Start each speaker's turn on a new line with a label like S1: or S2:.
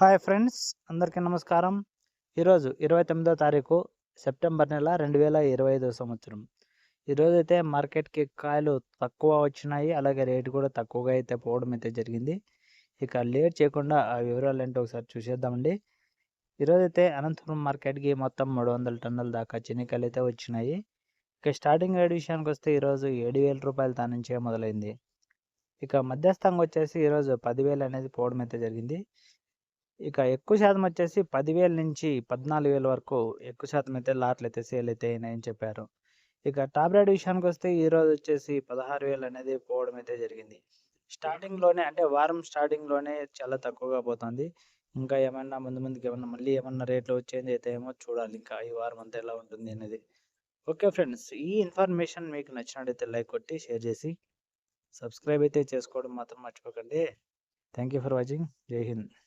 S1: Hi friends అందరికీ నమస్కారం. ఈరోజు ఇరవై తొమ్మిదో తారీఖు సెప్టెంబర్ నెల రెండు వేల ఇరవై ఐదో సంవత్సరం. ఈరోజు అయితే మార్కెట్కి కాయలు తక్కువ వచ్చినాయి అలాగే రేటు కూడా తక్కువగా అయితే పోవడం అయితే జరిగింది. ఇక లేట్ చేయకుండా ఆ వివరాలు ఏంటో ఒకసారి చూసేద్దామండి. ఈరోజు అయితే అనంతపురం మార్కెట్కి మొత్తం మూడు వందల టన్నుల దాకా చెనికాయలు అయితే వచ్చినాయి. ఇక స్టార్టింగ్ రేట్ విషయానికి వస్తే ఈరోజు ఏడు వేల రూపాయల తానుంచే మొదలైంది. ఇక మధ్యస్థంగా వచ్చేసి ఈరోజు పదివేలు అనేది పోవడం అయితే జరిగింది. ఇక ఎక్కువ శాతం వచ్చేసి పదివేల నుంచి పద్నాలుగు వేల వరకు ఎక్కువ శాతం అయితే లాట్లు అయితే సేల్ అయితే అయినాయని చెప్పారు. ఇక టాప్ రేట్ విషయానికి వస్తే ఈ రోజు వచ్చేసి పదహారు వేలు అనేది పోవడం అయితే జరిగింది. స్టార్టింగ్లోనే అంటే వారం స్టార్టింగ్లోనే చాలా తక్కువగా పోతుంది. ఇంకా ఏమన్నా ముందు ముందుకు ఏమన్నా మళ్ళీ ఏమన్నా రేట్లు చేంజ్ అయితే ఏమో చూడాలి ఇంకా ఈ వారం అంతా ఎలా ఉంటుంది అనేది. ఓకే ఫ్రెండ్స్ ఈ ఇన్ఫర్మేషన్ మీకు నచ్చినట్టయితే లైక్ కొట్టి షేర్ చేసి సబ్స్క్రైబ్ అయితే చేసుకోవడం మాత్రం మర్చిపోకండి. Thank you for watching. జై హింద్.